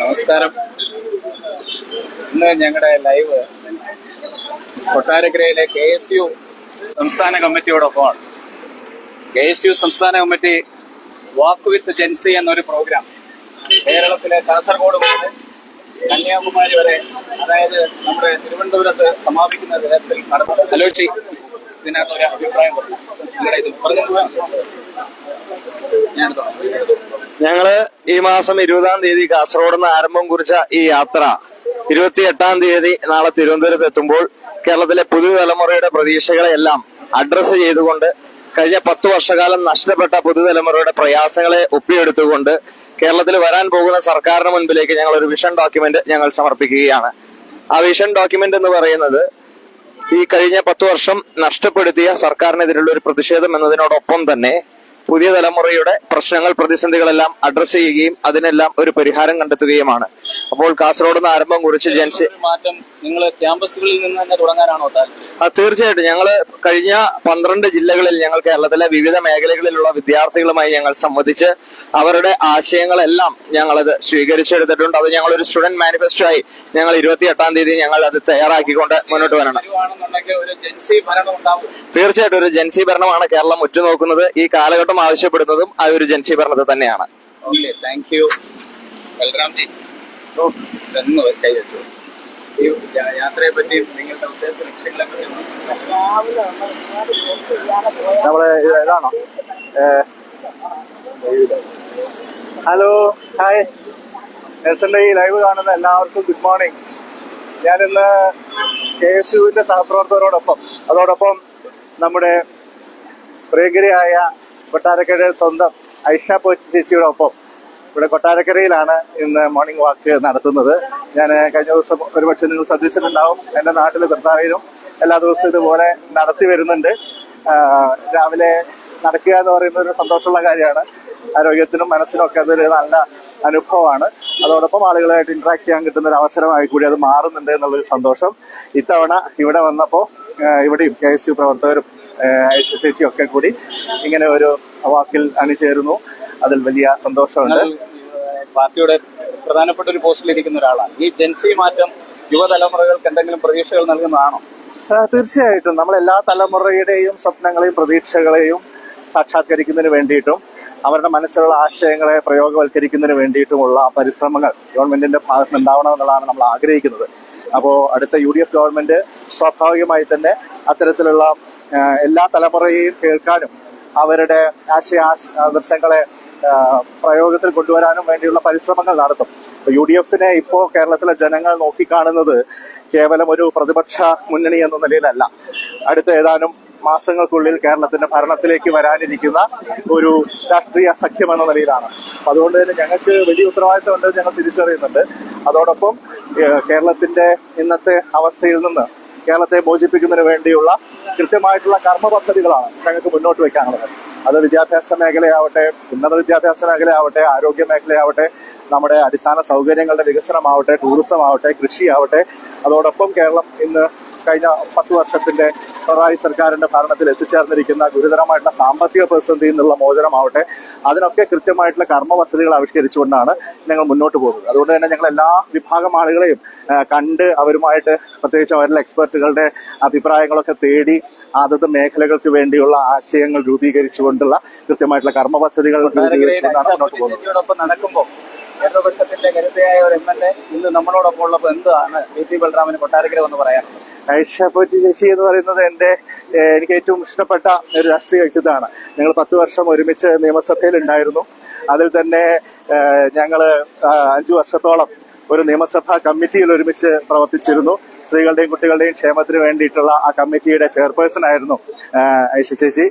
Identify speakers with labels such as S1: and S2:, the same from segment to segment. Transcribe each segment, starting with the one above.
S1: നമസ്കാരം. ഇന്ന് ഞങ്ങളുടെ ലൈവ് കൊട്ടാരക്കരയിലെ കെ എസ് യു സംസ്ഥാന കമ്മിറ്റിയോടൊപ്പമാണ്. കെ എസ് യു സംസ്ഥാന committee walk with Gen Z എന്നൊരു പ്രോഗ്രാം കേരളത്തിലെ കാസർഗോഡ് മുതൽ കന്യാകുമാരി വരെ അതായത് നമ്മുടെ തിരുവനന്തപുരത്ത് സമാപിക്കുന്ന തരത്തിൽ നടന്നു. ആലോചിച്ച് ഇതിനകത്ത് അഭിപ്രായം പറഞ്ഞു.
S2: ഞങ്ങൾ ഈ മാസം ഇരുപതാം തീയതി കാസർഗോഡ് നിന്ന് ആരംഭം കുറിച്ച ഈ യാത്ര ഇരുപത്തി എട്ടാം തീയതി നാളെ തിരുവനന്തപുരത്ത് എത്തുമ്പോൾ കേരളത്തിലെ പുതുതലമുറയുടെ പ്രതീക്ഷകളെല്ലാം അഡ്രസ്സ് ചെയ്തുകൊണ്ട് കഴിഞ്ഞ പത്തു വർഷകാലം നഷ്ടപ്പെട്ട പുതുതലമുറയുടെ പ്രയാസങ്ങളെ ഒപ്പിയെടുത്തുകൊണ്ട് കേരളത്തിൽ വരാൻ പോകുന്ന സർക്കാരിന് മുൻപിലേക്ക് ഞങ്ങൾ ഒരു വിഷൻ ഡോക്യുമെന്റ് ഞങ്ങൾ സമർപ്പിക്കുകയാണ്. ആ വിഷൻ ഡോക്യുമെന്റ് എന്ന് പറയുന്നത് ഈ കഴിഞ്ഞ പത്തു വർഷം നഷ്ടപ്പെടുത്തിയ സർക്കാരിനെതിരെയുള്ള ഒരു പ്രതിഷേധം എന്നതിനോടൊപ്പം തന്നെ പുതിയ തലമുറയുടെ പ്രശ്നങ്ങൾ പ്രതിസന്ധികളെല്ലാം അഡ്രസ് ചെയ്യുകയും അതിനെല്ലാം ഒരു പരിഹാരം കണ്ടെത്തുകയുമാണ്. അപ്പോൾ കാസർഗോഡ് നിന്ന് ആരംഭം കുറിച്ച് ജൻസി
S1: മാറ്റം നിങ്ങൾ ക്യാമ്പസുകളിൽ നിന്ന് തന്നെ തുടങ്ങാനാണോ
S2: തീർച്ചയായിട്ടും. ഞങ്ങൾ കഴിഞ്ഞ പന്ത്രണ്ട് ജില്ലകളിൽ ഞങ്ങൾ കേരളത്തിലെ വിവിധ മേഖലകളിലുള്ള വിദ്യാർത്ഥികളുമായി ഞങ്ങൾ സംവദിച്ച് അവരുടെ ആശയങ്ങളെല്ലാം ഞങ്ങളത് സ്വീകരിച്ചെടുത്തിട്ടുണ്ട്. അത് ഞങ്ങൾ ഒരു സ്റ്റുഡന്റ് മാനിഫെസ്റ്റോ ആയി ഞങ്ങൾ ഇരുപത്തി എട്ടാം തീയതി ഞങ്ങൾ അത് തയ്യാറാക്കിക്കൊണ്ട് മുന്നോട്ട് വരണം. തീർച്ചയായിട്ടും ഒരു ജൻസി ഭരണമാണ് കേരളം ഉറ്റുനോക്കുന്നത്. ഈ കാലഘട്ടം ആവശ്യപ്പെടുന്നതും ആ ഒരു ജൻസി ഭരണത്തെ തന്നെയാണ്.
S1: ഓക്കെ താങ്ക് യു ബൽറാംജി. ഈ യാത്രയെ പറ്റി നിങ്ങളുടെ വിശേഷ ലക്ഷ്യങ്ങളെ പറ്റി ഒന്ന് സംസാരിക്കാം.
S2: നമ്മൾ ഇതാണോ? Hello hi. നെൽസന്റെ ഈ ലൈവ് കാണുന്ന എല്ലാവർക്കും ഗുഡ് മോർണിംഗ്. ഞാനിന്ന് കെ എസ് യുവിന്റെ സഹപ്രവർത്തകരോടൊപ്പം അതോടൊപ്പം നമ്മുടെ പ്രിയകരിയായ കൊട്ടാരക്കര സ്വന്തം ഐഷ പോറ്റി ചേച്ചിയോടൊപ്പം ഇവിടെ കൊട്ടാരക്കരയിലാണ് ഇന്ന് മോർണിംഗ് വാക്ക് നടത്തുന്നത്. ഞാൻ കഴിഞ്ഞ ദിവസം ഒരുപക്ഷെ നിങ്ങൾ ശ്രദ്ധിച്ചിട്ടുണ്ടാവും. എന്റെ നാട്ടിൽ തൃത്താറയിലും എല്ലാ ദിവസവും ഇതുപോലെ നടത്തി വരുന്നുണ്ട്. രാവിലെ നടക്കുക എന്ന് പറയുന്നത് ഒരു സന്തോഷമുള്ള കാര്യമാണ്. ആരോഗ്യത്തിനും മനസ്സിനും ഒക്കെ അതൊരു നല്ല അനുഭവമാണ്. അതോടൊപ്പം ആളുകളായിട്ട് ഇന്ററാക്ട് ചെയ്യാൻ കിട്ടുന്ന ഒരു അവസരമായി കൂടി അത് മാറുന്നുണ്ട് എന്നുള്ളൊരു സന്തോഷം. ഇത്തവണ ഇവിടെ വന്നപ്പോൾ ഇവിടെയും കെ എസ് യു പ്രവർത്തകരും ചേച്ചിയൊക്കെ കൂടി ഇങ്ങനെ ഒരു വാക്കിൽ അണിചേരുന്നു. അതിൽ വലിയ സന്തോഷമുണ്ട്.
S1: പാർട്ടിയുടെ പ്രധാനപ്പെട്ട ഒരു പോസ്റ്റിൽ ഇരിക്കുന്ന ഒരാളാണ്. ഈ ജൻസി മാറ്റം യുവതലമുറകൾക്ക് എന്തെങ്കിലും പ്രതീക്ഷകൾ നൽകുന്നതാണോ?
S2: തീർച്ചയായിട്ടും. നമ്മൾ എല്ലാ തലമുറയുടെയും സ്വപ്നങ്ങളെയും പ്രതീക്ഷകളെയും സാക്ഷാത്കരിക്കുന്നതിന് വേണ്ടിയിട്ടും അവരുടെ മനസ്സിലുള്ള ആശയങ്ങളെ പ്രയോഗവൽക്കരിക്കുന്നതിന് വേണ്ടിയിട്ടുമുള്ള പരിശ്രമങ്ങൾ ഗവൺമെന്റിന്റെ ഭാഗത്ത് ഉണ്ടാവണമെന്നുള്ളതാണ് നമ്മൾ ആഗ്രഹിക്കുന്നത്. അപ്പോൾ അടുത്ത യു ഡി എഫ് ഗവൺമെന്റ് സ്വാഭാവികമായി തന്നെ അത്തരത്തിലുള്ള എല്ലാ തലമുറയെയും കേൾക്കാനും അവരുടെ ആശയ ആശ- ആദർശങ്ങളെ പ്രയോഗത്തിൽ കൊണ്ടുവരാനും വേണ്ടിയുള്ള പരിശ്രമങ്ങൾ നടത്തും. യു ഡി എഫിനെ ഇപ്പോ കേരളത്തിലെ ജനങ്ങൾ നോക്കിക്കാണുന്നത് കേവലം ഒരു പ്രതിപക്ഷ മുന്നണി എന്ന നിലയിലല്ല. അടുത്ത ഏതാനും മാസങ്ങൾക്കുള്ളിൽ കേരളത്തിന്റെ ഭരണത്തിലേക്ക് വരാനിരിക്കുന്ന ഒരു രാഷ്ട്രീയ സഖ്യം എന്ന നിലയിലാണ്. അതുകൊണ്ട് തന്നെ ഞങ്ങൾക്ക് വലിയ ഉത്തരവാദിത്തമുണ്ട് ഞങ്ങൾ തിരിച്ചറിയുന്നുണ്ട്. അതോടൊപ്പം കേരളത്തിന്റെ ഇന്നത്തെ അവസ്ഥയിൽ നിന്ന് കേരളത്തെ മോചിപ്പിക്കുന്നതിന് വേണ്ടിയുള്ള കൃത്യമായിട്ടുള്ള കർമ്മ പദ്ധതികളാണ് ഞങ്ങൾക്ക് മുന്നോട്ട് വെക്കാനുള്ളത്. അത് വിദ്യാഭ്യാസ മേഖലയാവട്ടെ ഉന്നത വിദ്യാഭ്യാസ മേഖലയാവട്ടെ ആരോഗ്യ മേഖലയാവട്ടെ നമ്മുടെ അടിസ്ഥാന സൗകര്യങ്ങളുടെ വികസനമാവട്ടെ ടൂറിസം ആവട്ടെ കൃഷിയാവട്ടെ അതോടൊപ്പം കേരളം ഇന്ന് കഴിഞ്ഞ പത്ത് വർഷത്തിന്റെ പിണറായി സർക്കാരിന്റെ ഭരണത്തിൽ എത്തിച്ചേർന്നിരിക്കുന്ന ഗുരുതരമായിട്ടുള്ള സാമ്പത്തിക പ്രതിസന്ധിയിൽ നിന്നുള്ള മോചനമാവട്ടെ. അതിനൊക്കെ കൃത്യമായിട്ടുള്ള കർമ്മ പദ്ധതികൾ ആവിഷ്കരിച്ചുകൊണ്ടാണ് ഞങ്ങൾ മുന്നോട്ട് പോകുന്നത്. അതുകൊണ്ട് തന്നെ ഞങ്ങൾ എല്ലാ വിഭാഗം ആളുകളെയും കണ്ട് അവരുമായിട്ട് പ്രത്യേകിച്ച് അവരിലെ എക്സ്പെർട്ടുകളുടെ അഭിപ്രായങ്ങളൊക്കെ തേടി അതത് മേഖലകൾക്ക് വേണ്ടിയുള്ള ആശയങ്ങൾ രൂപീകരിച്ചുകൊണ്ടുള്ള കൃത്യമായിട്ടുള്ള കർമ്മ പദ്ധതികൾ രൂപീകരിച്ചുകൊണ്ടാണ് മുന്നോട്ട് പോകുന്നത്.
S1: ഇടതുപക്ഷത്തിന്റെ കരുത്തയായ ഒരു എം എൽ എ ഇന്ന് നമ്മളോടൊപ്പം ഉള്ളപ്പോൾ എന്താണ് ബി പി ബൽറാമിന് കൊട്ടാരക്കര എന്ന് പറയാനുള്ളത്
S2: ഐഷ ചേച്ചി എന്ന് പറയുന്നത് എന്റെ എനിക്ക് ഏറ്റവും ഇഷ്ടപ്പെട്ട ഒരു രാഷ്ട്രീയ വ്യക്തിത്വമാണ്. ഞങ്ങൾ പത്ത് വർഷം ഒരുമിച്ച് നിയമസഭയിൽ ഉണ്ടായിരുന്നു. അതിൽ തന്നെ ഞങ്ങൾ അഞ്ചു വർഷത്തോളം ഒരു നിയമസഭാ കമ്മിറ്റിയിൽ ഒരുമിച്ച് പ്രവർത്തിച്ചിരുന്നു. സ്ത്രീകളുടെയും കുട്ടികളുടെയും ക്ഷേമത്തിന് വേണ്ടിയിട്ടുള്ള ആ കമ്മിറ്റിയുടെ ചെയർപേഴ്സൺ ആയിരുന്നു ഐഷ ചേച്ചി.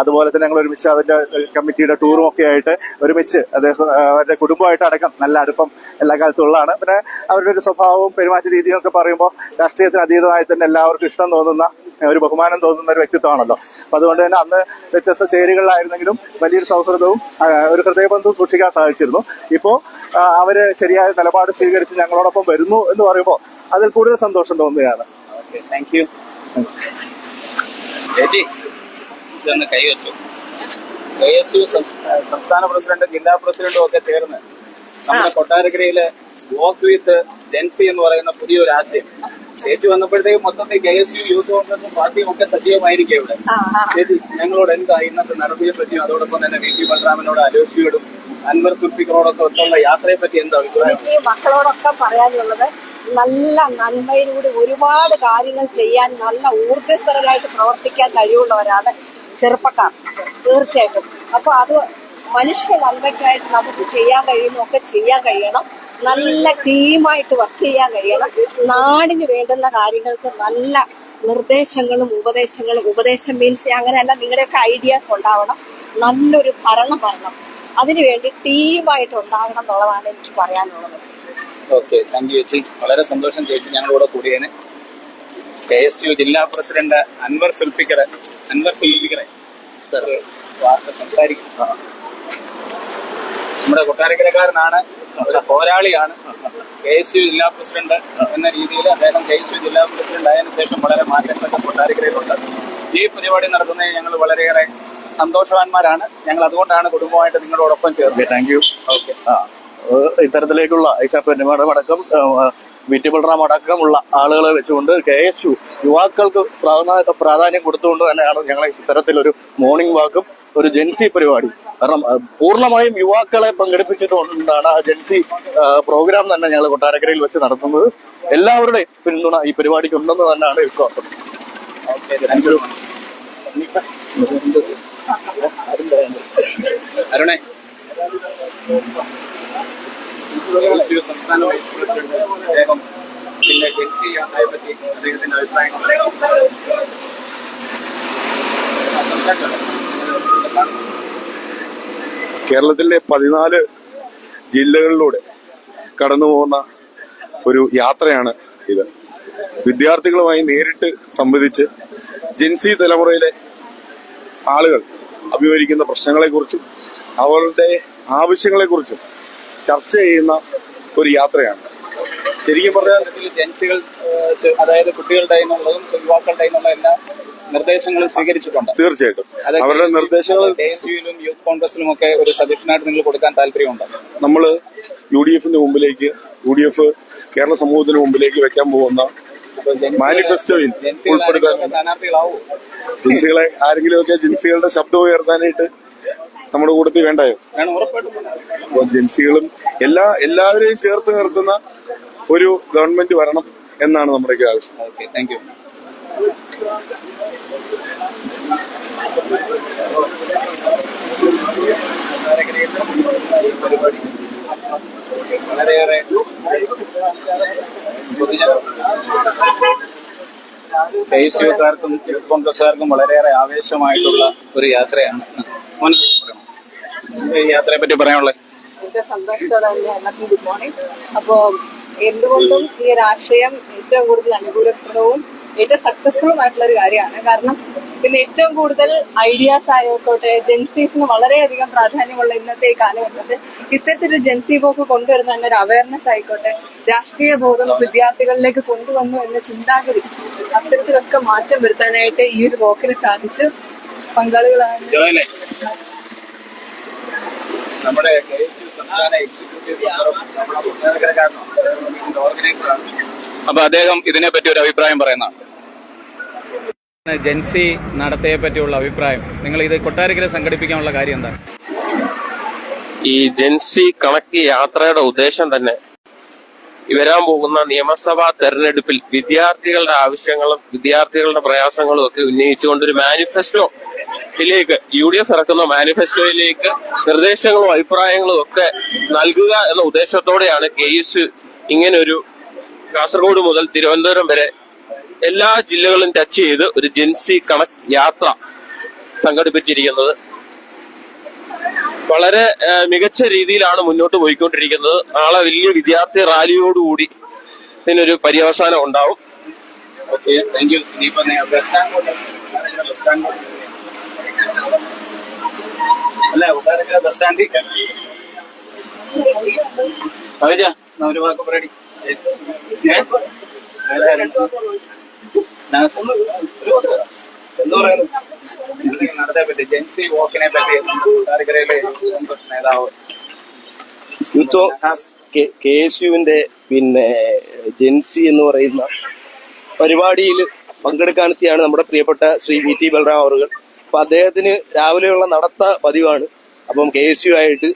S2: അതുപോലെ തന്നെ ഞങ്ങൾ ഒരുമിച്ച് അതിന്റെ കമ്മിറ്റിയുടെ ടൂറും ഒക്കെ ആയിട്ട് ഒരുമിച്ച് അദ്ദേഹം അവരുടെ കുടുംബമായിട്ട് അടക്കം നല്ല അടുപ്പം എല്ലാ കാലത്തും ഉള്ളതാണ്. പിന്നെ അവരുടെ ഒരു സ്വഭാവവും പെരുമാറ്റ രീതിയും ഒക്കെ പറയുമ്പോൾ രാഷ്ട്രീയത്തിന് അതീതമായി തന്നെ എല്ലാവർക്കും ഇഷ്ടം തോന്നുന്ന ഒരു ബഹുമാനം തോന്നുന്ന ഒരു വ്യക്തിത്വമാണല്ലോ. അപ്പൊ അതുകൊണ്ട് തന്നെ അന്ന് വ്യത്യസ്ത ചേരികളിലായിരുന്നെങ്കിലും വലിയൊരു സൗഹൃദവും ഒരു ഹൃദയബന്ധവും സൂക്ഷിക്കാൻ സാധിച്ചിരുന്നു. ഇപ്പോ ആ, അവർ ശരിയായ നിലപാട് സ്വീകരിച്ച് ഞങ്ങളോടൊപ്പം വരുന്നു എന്ന് പറയുമ്പോൾ അതിൽ കൂടുതൽ സന്തോഷം തോന്നുകയാണ്.
S1: ഓക്കെ താങ്ക് യു ചേച്ചി ഇതൊന്ന് കൈവച്ചു കെ എസ് യു സംസ്ഥാന പ്രസിഡന്റും ജില്ലാ പ്രസിഡന്റും ഒക്കെ ചേർന്ന് നമ്മുടെ കൊട്ടാരക്കരയിൽ വോക്ക് വിത്ത് ജെൻസി എന്ന് പറയുന്ന പുതിയൊരു ആശയം. ചേച്ചി വന്നപ്പോഴത്തേക്ക് മൊത്തത്തിൽ കെ എസ് യു യൂത്ത് കോൺഗ്രസും പാർട്ടിയും ഒക്കെ സജീവമായിരിക്കും ഇവിടെ. ചേച്ചി ഞങ്ങളോട് എന്താ ഇന്നത്തെ നടപടിയെ പറ്റിയും അതോടൊപ്പം തന്നെ വി. പി. ബലറാമിനോട് അലോഷിയോടും അൻവർ സുൽഫിക്കറോടൊക്കെ ഒത്തുള്ള യാത്രയെ പറ്റി എന്താ അഭിപ്രായം?
S3: മക്കളോടൊക്കെ പറയാനുള്ളത് നല്ല നന്മയിലൂടെ ഒരുപാട് കാര്യങ്ങൾ ചെയ്യാൻ നല്ല ഊർജസ്വരരായിട്ട് പ്രവർത്തിക്കാൻ കഴിവുള്ളവരാണ് ചെറുപ്പക്കാർ. തീർച്ചയായിട്ടും. അപ്പൊ അത് മനുഷ്യ നന്മയ്ക്കായിട്ട് നമുക്ക് ചെയ്യാൻ കഴിയുന്നതൊക്കെ ചെയ്യാൻ കഴിയണം. നല്ല ടീമായിട്ട് വർക്ക് ചെയ്യാൻ കഴിയണം. നാടിന് വേണ്ടുന്ന കാര്യങ്ങൾക്ക് നല്ല നിർദ്ദേശങ്ങളും ഉപദേശങ്ങളും ഉപദേശം മീൻസ് അങ്ങനെയല്ല നിങ്ങളുടെയൊക്കെ ഐഡിയാസ് ഉണ്ടാവണം. നല്ലൊരു ഭരണം വരണം. അതിനുവേണ്ടി ടീമായിട്ട് ഉണ്ടാകണം എന്നുള്ളതാണ് എനിക്ക് പറയാനുള്ളത്.
S1: ഓക്കെ താങ്ക് യു ചേച്ചി. വളരെ സന്തോഷം ചേച്ചി ഞങ്ങളോട് കൂടിയതിന്. കെ എസ് യു ജില്ലാ പ്രസിഡന്റ് അൻവർ സുൽഫിക്കർ അൻവർ സുൽഫിക്കറെ. വാർത്ത സംസാരിക്കും. നമ്മുടെ കൊട്ടാരക്കരക്കാരനാണ് പോരാളിയാണ്. കെ എസ് യു ജില്ലാ പ്രസിഡന്റ് എന്ന രീതിയിൽ അദ്ദേഹം കെ എസ് യു ജില്ലാ പ്രസിഡന്റ് ആയതിനു ശേഷം വളരെ മാറ്റങ്ങളൊക്കെ കൊട്ടാരക്കരയിലുണ്ട്. ഈ പരിപാടി നടത്തുന്നതിൽ ഞങ്ങൾ വളരെയേറെ സന്തോഷവാന്മാരാണ്. ഞങ്ങൾ അതുകൊണ്ടാണ് കുടുംബമായിട്ട് നിങ്ങളോടൊപ്പം ചേർന്നത്.
S2: താങ്ക് യു
S1: ഓക്കെ
S2: ഇത്തരത്തിലേക്കുള്ള ഐഷാപ്പന്മാരും അടക്കം വി ടി ബൽറാം അടക്കമുള്ള ആളുകളെ വെച്ചുകൊണ്ട് കെ എസ് യു യുവാക്കൾക്ക് പ്രാധാന്യ കൊടുത്തുകൊണ്ട് തന്നെയാണ് ഞങ്ങൾ ഇത്തരത്തിലൊരു മോർണിംഗ് വാക്കും ഒരു ജെൻസി പരിപാടി. കാരണം പൂർണമായും യുവാക്കളെ പങ്കെടുപ്പിച്ചിട്ടുകൊണ്ടാണ് ആ ജെൻസി പ്രോഗ്രാം തന്നെ ഞങ്ങൾ കൊട്ടാരക്കരയിൽ വെച്ച് നടത്തുന്നത്. എല്ലാവരുടെയും പിന്തുണ ഈ പരിപാടിക്ക് ഉണ്ടെന്ന് തന്നെയാണ് വിശ്വാസം.
S1: അരുണേ. പ്രസിഡന്റ് അദ്ദേഹം പറ്റി അദ്ദേഹത്തിന്റെ അഭിപ്രായങ്ങൾ
S4: കേരളത്തിലെ പതിനാല് ജില്ലകളിലൂടെ കടന്നു പോകുന്ന ഒരു യാത്രയാണ് ഇത്. വിദ്യാർത്ഥികളുമായി നേരിട്ട് സംവദിച്ച് ജെൻസി തലമുറയിലെ ആളുകൾ അഭിമുഖീകരിക്കുന്ന പ്രശ്നങ്ങളെക്കുറിച്ചും അവരുടെ ആവശ്യങ്ങളെക്കുറിച്ചും ചർച്ച ചെയ്യുന്ന ഒരു യാത്രയാണ്. ശരിക്കും പറഞ്ഞാൽ
S1: ജെൻസികൾ അതായത് കുട്ടികളുടെ നിന്നുള്ളതും യുവാക്കളുടെ നിന്നുള്ള എല്ലാ നിർദ്ദേശങ്ങളും സ്വീകരിച്ചിട്ടുണ്ട്.
S4: തീർച്ചയായിട്ടും. അവരുടെ നിർദ്ദേശങ്ങൾ
S1: യൂത്ത് കോൺഗ്രസിലും ഒക്കെ ഒരു സജഷനായിട്ട് നിങ്ങൾ കൊടുക്കാൻ താല്പര്യമുണ്ട്?
S4: നമ്മൾ യു ഡി എഫിന്റെ മുമ്പിലേക്ക് യു ഡി എഫ് കേരള സമൂഹത്തിന് മുമ്പിലേക്ക് വെക്കാൻ പോകുന്ന മാനിഫെസ്റ്റോയിൽ ഉൾപ്പെടുത്താൻ ജിൻസികളെ ആരെങ്കിലുമൊക്കെ ജിൻസികളുടെ ശബ്ദം ഉയർത്താനായിട്ട് നമ്മുടെ കൂട്ടത്തിൽ വേണ്ടായോ? ജിൻസികളും എല്ലാ എല്ലാവരെയും ചേർത്ത് നിർത്തുന്ന ഒരു ഗവൺമെന്റ് വരണം എന്നാണ് നമ്മുടെ ആവശ്യം.
S1: ഓക്കെ താങ്ക് യു വളരെയേറെ കോൺഗ്രസ്സുകാർക്കും വളരെയേറെ ആവേശമായിട്ടുള്ള ഒരു യാത്രയാണ്. യാത്രയെ പറ്റി പറയാനുള്ളത്
S3: വളരെ സന്തോഷത്തോടെ തന്നെ എല്ലാവർക്കും ഗുഡ് മോർണിംഗ് അപ്പോൾ എന്തുകൊണ്ടും ഈ ഒരു ആശയം ഏറ്റവും കൂടുതൽ അനുകൂലപ്രദവും ഏറ്റവും സക്സസ്ഫുള്ളും ആയിട്ടുള്ള ഒരു കാര്യമാണ്. കാരണം പിന്നെ ഏറ്റവും കൂടുതൽ ഐഡിയാസ് ആയിക്കോട്ടെ ജെൻസീസിന് വളരെയധികം പ്രാധാന്യമുള്ള ഇന്നത്തെ ഈ കാലഘട്ടത്തിൽ ഇത്തരത്തിലൊരു ജെൻസി പോക്ക് കൊണ്ടുവരുന്ന തന്നെ ഒരു അവയർനെസ് ആയിക്കോട്ടെ രാഷ്ട്രീയ ബോധം വിദ്യാർത്ഥികളിലേക്ക് കൊണ്ടുവന്നു എന്ന ചിന്താഗതി അത്തരത്തിലൊക്കെ മാറ്റം വരുത്താനായിട്ട് ഈ ഒരു പോക്കിന് സാധിച്ചു. പങ്കാളികളായ
S1: ജോയല്ലേ നമ്മുടെ കെ എസ് യു സംസ്ഥാന എക്സിക്യൂട്ടീവ് മെമ്പറും നമ്മുടെ പുസ്തകക്കാരനാണ് ഇതിന്റെ ഓർഗനൈസറാണ് അപ്പൊ അദ്ദേഹം ഇതിനെ പറ്റി ഒരു അഭിപ്രായം പറയുന്നതാണ്. ജൻസി നടത്തയെ പറ്റിയുള്ള അഭിപ്രായം. നിങ്ങൾ ഇത് കൊട്ടാരക്കര സംഘടിപ്പിക്കാനുള്ള കാര്യം എന്താ
S5: ഈ ജൻസി കണക്ക് യാത്രയുടെ ഉദ്ദേശം തന്നെ വരാൻ പോകുന്ന നിയമസഭാ തെരഞ്ഞെടുപ്പിൽ വിദ്യാർത്ഥികളുടെ ആവശ്യങ്ങളും വിദ്യാർത്ഥികളുടെ പ്രയാസങ്ങളും ഒക്കെ ഉന്നയിച്ചുകൊണ്ട് ഒരു മാനിഫെസ്റ്റോ ിലേക്ക് യു ഡി എഫ് ഇറക്കുന്ന മാനിഫെസ്റ്റോയിലേക്ക് നിർദ്ദേശങ്ങളും അഭിപ്രായങ്ങളും ഒക്കെ നൽകുക എന്ന ഉദ്ദേശത്തോടെയാണ് കെ എസ് ഇങ്ങനെ ഒരു കാസർഗോഡ് മുതൽ തിരുവനന്തപുരം വരെ എല്ലാ ജില്ലകളും ടച്ച് ചെയ്ത് ഒരു ജെൻസി കണക്ട് യാത്ര സംഘടിപ്പിച്ചിരിക്കുന്നത്. വളരെ മികച്ച രീതിയിലാണ് മുന്നോട്ട് പോയിക്കൊണ്ടിരിക്കുന്നത്. നാളെ വലിയ വിദ്യാർത്ഥി റാലിയോടുകൂടി ഇതിനൊരു പര്യവസാനം ഉണ്ടാവും.
S1: ഓക്കെ താങ്ക് യു അല്ല കൊട്ടാരക്കര ബസ് സ്റ്റാൻഡിൽ കവിജ എന്നാ ഒരു വാക്ക് പറയടി ഏ? നടത്തെ പറ്റി. ജെൻസി വോക്കിനെ പറ്റി കൊട്ടാരക്കരയിലെ കോൺഗ്രസ് നേതാവ്.
S6: യൂത്ത് കെ എസ് യുവിന്റെ പിന്നെ ജെൻസി എന്ന് പറയുന്ന പരിപാടിയിൽ പങ്കെടുക്കാനെത്തിയാണ് നമ്മുടെ പ്രിയപ്പെട്ട ശ്രീ വി ടി ബൽറാം അവറുകൾ. അപ്പൊ അദ്ദേഹത്തിന് രാവിലെയുള്ള നടത്ത പതിവാണ്. അപ്പം കെ എസ് യു ആയിട്ട്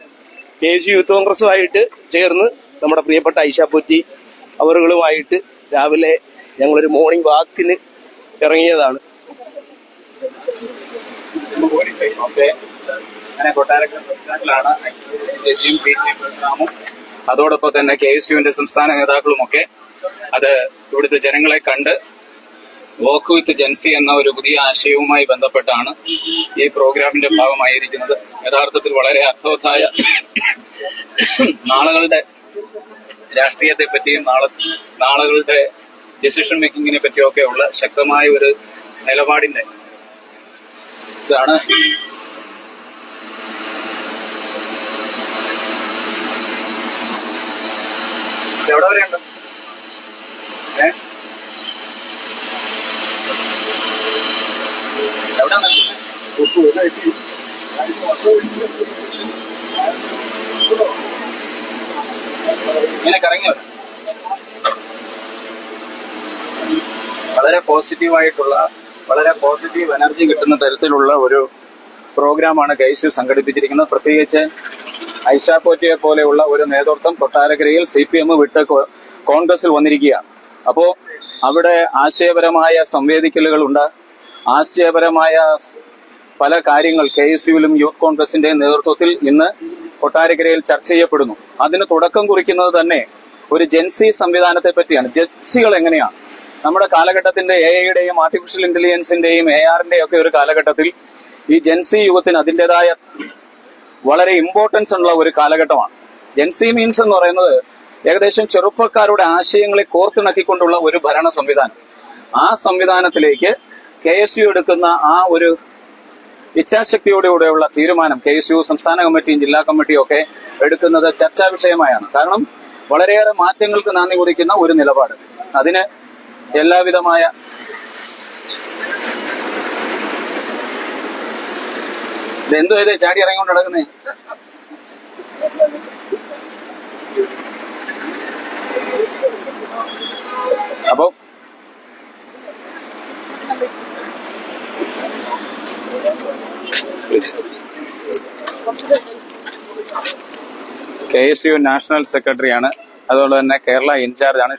S6: കെ എസ് യു യൂത്ത് കോൺഗ്രസുമായിട്ട് ചേർന്ന് നമ്മുടെ പ്രിയപ്പെട്ട ഐഷ പൊറ്റി അവറുകളുമായിട്ട് രാവിലെ ഞങ്ങളൊരു മോർണിംഗ് വാക്കിന് ഇറങ്ങിയതാണ്.
S1: അങ്ങനെ അതോടൊപ്പം തന്നെ കെ എസ് യുവിന്റെ സംസ്ഥാന നേതാക്കളുമൊക്കെ അത് ഇവിടുത്തെ ജനങ്ങളെ കണ്ട് വോക്ക് വിത്ത് ജൻസി എന്ന ഒരു പുതിയ ആശയവുമായി ബന്ധപ്പെട്ടാണ് ഈ പ്രോഗ്രാമിന്റെ ഭാഗമായിരിക്കുന്നത്. യഥാർത്ഥത്തിൽ വളരെ അർത്ഥവത്തായ നാളുകളുടെ രാഷ്ട്രീയത്തെ പറ്റിയും നാളെ നാളുകളുടെ ഡിസിഷൻ മേക്കിങ്ങിനെ പറ്റിയൊക്കെ ഉള്ള ശക്തമായ ഒരു നിലപാടിന്റെ ഇതാണ്. ഇത് എവിടെ വരെയുണ്ട്? എവിടെ നിൽക്കുന്നത് ഇങ്ങനെ കറങ്ങി വരാം. വളരെ പോസിറ്റീവായിട്ടുള്ള വളരെ പോസിറ്റീവ് എനർജി കിട്ടുന്ന തരത്തിലുള്ള ഒരു പ്രോഗ്രാമാണ് ഗൈസ് സംഘടിപ്പിച്ചിരിക്കുന്നത്. പ്രത്യേകിച്ച് ഐഷ പോറ്റിയെ പോലെയുള്ള ഒരു നേതൃത്വം കൊട്ടാരക്കരയിൽ സി പി എം വിട്ട് കോൺഗ്രസിൽ വന്നിരിക്കുകയാണ്. അപ്പോ അവിടെ ആശയപരമായ സംവേദിക്കലുകളുണ്ട്. ആശയപരമായ പല കാര്യങ്ങൾ കെ എസ് യുവിലും യൂത്ത് കോൺഗ്രസിന്റെ നേതൃത്വത്തിൽ ഇന്ന് കൊട്ടാരക്കരയിൽ ചർച്ച ചെയ്യപ്പെടുന്നു. അതിന് തുടക്കം കുറിക്കുന്നത് തന്നെ ഒരു ജെൻസി സംവിധാനത്തെ പറ്റിയാണ്. ജഡ്ജികൾ എങ്ങനെയാണ്? നമ്മുടെ കാലഘട്ടത്തിന്റെ എ ഐയുടെയും ആർട്ടിഫിഷ്യൽ ഇന്റലിജൻസിന്റെയും എ ആറിന്റെയും ഒക്കെ ഒരു കാലഘട്ടത്തിൽ ഈ ജെൻസി യുഗത്തിന് അതിന്റെതായ വളരെ ഇമ്പോർട്ടൻസ് ഉള്ള ഒരു കാലഘട്ടമാണ്. ജെൻസി മീൻസ് എന്ന് പറയുന്നത് ഏകദേശം ചെറുപ്പക്കാരുടെ ആശയങ്ങളെ കോർത്തിണക്കിക്കൊണ്ടുള്ള ഒരു ഭരണ സംവിധാനം. ആ സംവിധാനത്തിലേക്ക് കെ എസ് യു എടുക്കുന്ന ആ ഒരു ഇച്ഛാശക്തിയോടുകൂടെയുള്ള തീരുമാനം കെ എസ് യു സംസ്ഥാന കമ്മിറ്റിയും ജില്ലാ കമ്മിറ്റിയും ഒക്കെ എടുക്കുന്നത് ചർച്ചാ വിഷയമായാണ്. കാരണം വളരെയേറെ മാറ്റങ്ങൾക്ക് നാന്ദി കുറിക്കുന്ന ഒരു നിലപാട്. അതിന് എല്ലാവിധമായ ഇതെന്തോ ഇത് ചാടി ഇറങ്ങിക്കൊണ്ട് നടക്കുന്നേ? അപ്പൊ കെ എസ് യു നാഷണൽ സെക്രട്ടറിയാണ്. അതുപോലെ തന്നെ കേരള ഇൻചാർജ് ആണ്.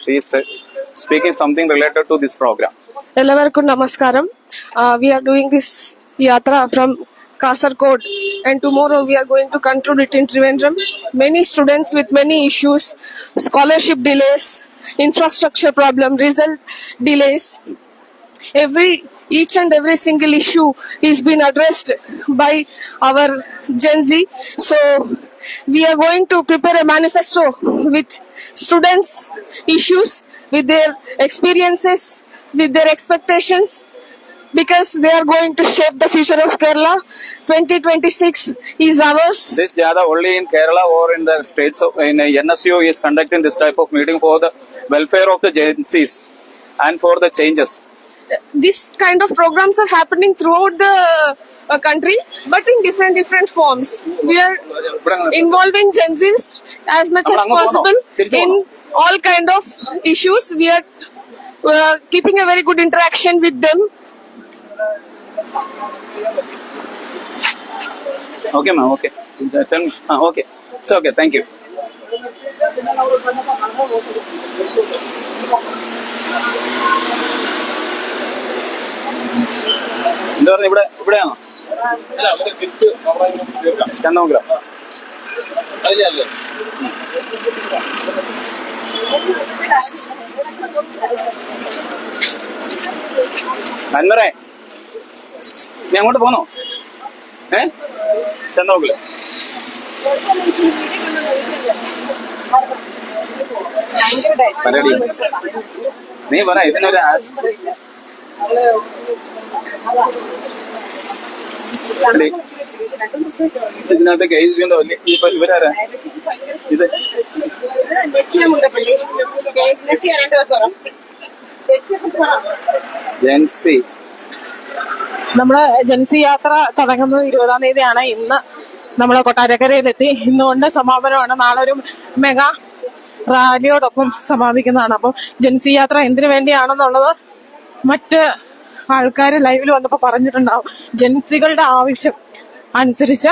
S1: speaking something related to this program. Elavarku
S7: Namaskaram. Uh, we are doing this yatra from Kasargod and tomorrow we are going to control it in Trivandrum. Many students with many issues, scholarship delays, infrastructure problem, result delays. Every each and every single issue is being addressed by our Gen Z. So we are going to prepare a manifesto with students' issues with their experiences, with their expectations, because they are going to shape the future of Kerala. 2026 is ours.
S1: This Jada only in Kerala or in the states of in NSU is conducting this type of meeting for the welfare of the agencies and for the changes.
S7: This kind of programs are happening throughout the uh, country, but in different different forms. We are uh, involving Gen Zs as much as possible in all kind of issues. We are uh, keeping a very good interaction with them.
S1: Okay, ma'am. Okay. Uh, Tell me. Ah, okay. It's okay. Thank you. എന്താ പറഞ്ഞ ഇവിടെ ഇവിടെയാണോ ചന്ദമംഗലം നന്മറേ നീ അങ്ങോട്ട് പോന്നോ? ഏ? പരിപാടി നീ പറ ഇതിനൊരു ആശ- ഇതിനകത്ത് കേസ് ഇവരാരാ? ഇത് ജെൻസി
S8: നമ്മുടെ ജൻസി യാത്ര തുടങ്ങുന്നത് ഇരുപതാം തീയതിയാണ്. ഇന്ന് നമ്മൾ കൊട്ടാരക്കരയിലെത്തി. ഇന്നുകൊണ്ട് സമാപനമാണ്. നാളെ ഒരു മെഗാ റാലിയോടൊപ്പം സമാപിക്കുന്നതാണ്. അപ്പം ജൻസി യാത്ര എന്തിനു വേണ്ടിയാണെന്നുള്ളത് മറ്റ് ആൾക്കാർ ലൈവിൽ വന്നപ്പോൾ പറഞ്ഞിട്ടുണ്ടാവും. ജൻസികളുടെ ആവശ്യം അനുസരിച്ച്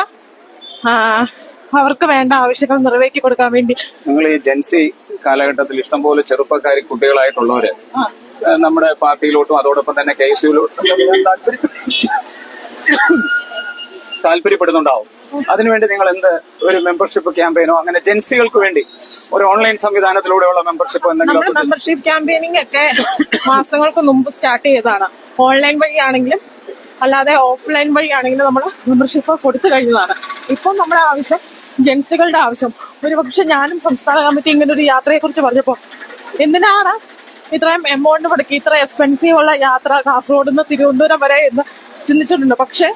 S8: അവർക്ക് വേണ്ട ആവശ്യങ്ങൾ നിറവേറ്റി കൊടുക്കാൻ വേണ്ടി.
S1: നിങ്ങൾ ഈ ജൻസി കാലഘട്ടത്തിൽ ഇഷ്ടംപോലെ ചെറുപ്പക്കാർ കുട്ടികളായിട്ടുള്ളവര് നമ്മുടെ പാർട്ടിയിലോട്ടും അതോടൊപ്പം തന്നെ കെ എസ് യുലോട്ടും താല്പര്യപ്പെടുന്നുണ്ടാവും. അതിനുവേണ്ടി നിങ്ങൾ എന്ത് ഒരു മെമ്പർഷിപ്പ് ക്യാമ്പയിനോ അങ്ങനെ ജൻസികൾക്ക് വേണ്ടി ഒരു ഓൺലൈൻ സംവിധാനത്തിലൂടെയുള്ള മെമ്പർഷിപ്പ് എന്തെങ്കിലും
S8: മെമ്പർഷിപ്പ് ക്യാമ്പയിനിങ് ഒക്കെ മാസങ്ങൾക്ക് മുമ്പ് സ്റ്റാർട്ട് ചെയ്തതാണ്. ഓൺലൈൻ വഴിയാണെങ്കിലും അല്ലാതെ ഓഫ്ലൈൻ വഴിയാണെങ്കിൽ നമ്മൾ മെമ്പർഷിപ്പ് കൊടുത്തു കഴിഞ്ഞതാണ്. ഇപ്പം നമ്മുടെ ആവശ്യം ജെൻസുകളുടെ ആവശ്യം. ഒരുപക്ഷെ ഞാനും സംസ്ഥാന കമ്മിറ്റി ഇങ്ങനെ ഒരു യാത്രയെ കുറിച്ച് പറഞ്ഞപ്പോൾ എന്തിനാണ് ഇത്രയും എമൗണ്ട് മുടക്കി ഇത്ര എക്സ്പെൻസീവ് ഉള്ള യാത്ര കാസർഗോഡ് നിന്ന് തിരുവനന്തപുരം വരെ എന്ന് ചിന്തിച്ചിട്ടുണ്ട്. പക്ഷെ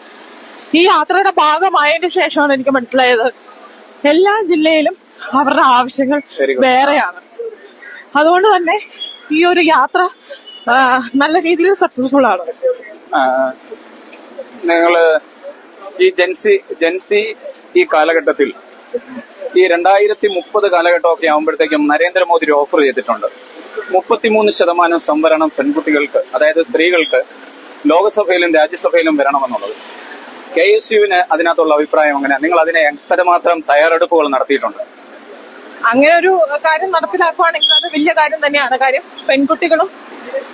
S8: ഈ യാത്രയുടെ ഭാഗമായതിനു ശേഷമാണ് എനിക്ക് മനസ്സിലായത്. എല്ലാ ജില്ലയിലും അവരുടെ ആവശ്യങ്ങൾ വേറെയാണ്. അതുകൊണ്ട് തന്നെ ഈ ഒരു യാത്ര നല്ല രീതിയിൽ സക്സസ്ഫുൾ ആണ്.
S1: നിങ്ങൾ ഈ ജൻസി ജൻസി ഈ കാലഘട്ടത്തിൽ ഈ രണ്ടായിരത്തി മുപ്പത് കാലഘട്ടമൊക്കെ ആകുമ്പോഴത്തേക്കും നരേന്ദ്രമോദി ഒരു ഓഫർ ചെയ്തിട്ടുണ്ട്. മുപ്പത്തിമൂന്ന് ശതമാനം സംവരണം പെൺകുട്ടികൾക്ക് അതായത് സ്ത്രീകൾക്ക് ലോകസഭയിലും രാജ്യസഭയിലും വരണമെന്നുള്ളത്. കെ എസ് യുവിന് അതിനകത്തുള്ള അഭിപ്രായം അങ്ങനെ നിങ്ങൾ അതിനെ എത്രമാത്രം തയ്യാറെടുപ്പുകൾ നടത്തിയിട്ടുണ്ട്.
S8: അങ്ങനെ ഒരു കാര്യം നടപ്പിലാക്കുകയാണെങ്കിൽ അത് വലിയ കാര്യം തന്നെയാണ്. കാര്യം പെൺകുട്ടികളും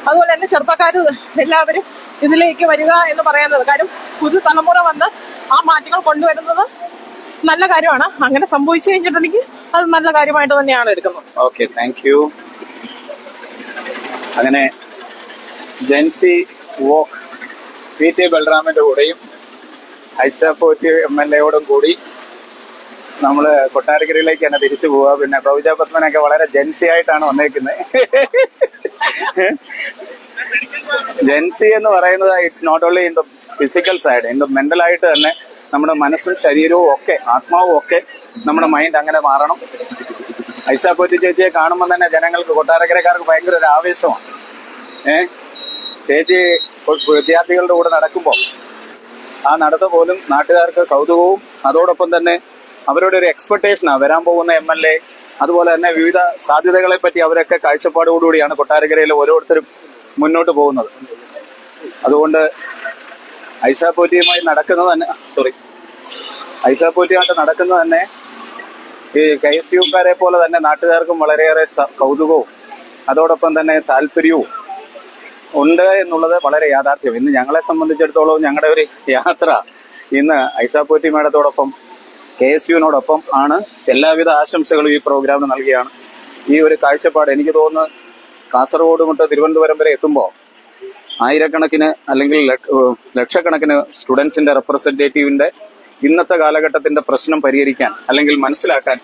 S8: അതുപോലെ തന്നെ ചെറുപ്പക്കാർ എല്ലാവരും ഇതിലേക്ക് വരിക എന്ന് പറയുന്നത്. കാര്യം പുതു തലമുറ വന്ന് ആ മാറ്റങ്ങൾ കൊണ്ടുവരുന്നത് നല്ല കാര്യമാണ്. അങ്ങനെ സംഭവിച്ചു കഴിഞ്ഞിട്ടുണ്ടെങ്കിൽ അത് നല്ല കാര്യമായിട്ട് തന്നെയാണ് എടുക്കുന്നത്.
S1: ഓക്കെ താങ്ക് യു അങ്ങനെ Gen Z walk P T ബൽറാമിന്റെ കൂടെയും ഐഷാപ്പോറ്റി എം എൽ എയോടും കൂടി നമ്മൾ കൊട്ടാരക്കരയിലേക്ക് തന്നെ തിരിച്ചു പോവുക. പിന്നെ പ്രൗജ പത്മനൊക്കെ വളരെ ജെൻസി ആയിട്ടാണ് വന്നേക്കുന്നത് ജെൻസി എന്ന് പറയുന്നത് it's not only in the physical side in the mental ആയിട്ട് തന്നെ നമ്മുടെ മനസ്സും ശരീരവും ഒക്കെ ആത്മാവും ഒക്കെ നമ്മുടെ മൈൻഡ് അങ്ങനെ മാറണം. ഐസാപ്പോറ്റി ചേച്ചിയെ കാണുമ്പോൾ തന്നെ ജനങ്ങൾക്ക് കൊട്ടാരക്കരക്കാർക്ക് ഭയങ്കര ഒരു ആവേശമാണ്. ഏ? ചേച്ചി വിദ്യാർത്ഥികളുടെ കൂടെ നടക്കുമ്പോൾ ആ നടത്ത പോലും നാട്ടുകാർക്ക് കൗതുകവും അതോടൊപ്പം തന്നെ അവരുടെ ഒരു എക്സ്പെക്ടേഷനാണ് വരാൻ പോകുന്ന എം എൽ എ അതുപോലെ തന്നെ വിവിധ സാധ്യതകളെ പറ്റി അവരൊക്കെ കാഴ്ചപ്പാടോടുകൂടിയാണ് കൊട്ടാരക്കരയിൽ ഓരോരുത്തരും മുന്നോട്ട് പോകുന്നത്. അതുകൊണ്ട് ഐസാപോറ്റിയുമായി നടക്കുന്നത് തന്നെ സോറി ഐസാപ്പോറ്റിയായിട്ട് നടക്കുന്നത് തന്നെ ഈ കെ എസ് യുക്കാരെ പോലെ തന്നെ നാട്ടുകാർക്കും വളരെയേറെ കൗതുകവും അതോടൊപ്പം തന്നെ താല്പര്യവും ഉണ്ട് എന്നുള്ളത് വളരെ യാഥാർത്ഥ്യം. ഇന്ന് ഞങ്ങളെ സംബന്ധിച്ചിടത്തോളം ഞങ്ങളുടെ ഒരു യാത്ര ഇന്ന് ഐസാപോറ്റി മേഡത്തോടൊപ്പം കെ എസ് യുവിനോടൊപ്പം ആണ്. എല്ലാവിധ ആശംസകളും ഈ പ്രോഗ്രാമിന് നൽകിയാണ്. ഈ ഒരു കാഴ്ചപ്പാട് എനിക്ക് തോന്നുന്നു കാസർഗോഡ് മുതൽ തിരുവനന്തപുരം വരെ എത്തുമ്പോൾ ആയിരക്കണക്കിന് അല്ലെങ്കിൽ ലക്ഷക്കണക്കിന് സ്റ്റുഡൻസിന്റെ റെപ്രസെന്റേറ്റീവിന്റെ ഇന്നത്തെ കാലഘട്ടത്തിന്റെ പ്രശ്നം പരിഹരിക്കാൻ അല്ലെങ്കിൽ മനസ്സിലാക്കാൻ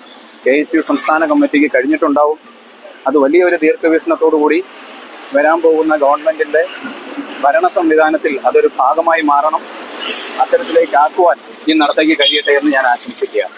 S1: കെ എസ് യു സംസ്ഥാന കമ്മിറ്റിക്ക് കഴിഞ്ഞിട്ടുണ്ടാവും. അത് വലിയൊരു ദീർഘവീക്ഷണത്തോടു കൂടി വരാൻ പോകുന്ന ഗവൺമെന്റിന്റെ ഭരണ സംവിധാനത്തിൽ അതൊരു ഭാഗമായി മാറണം. അത്തരത്തിലേക്ക് ആക്കുവാൻ ഈ നടത്തേക്ക് കഴിയട്ടെ എന്ന് ഞാൻ ആശംസിക്കുകയാണ്.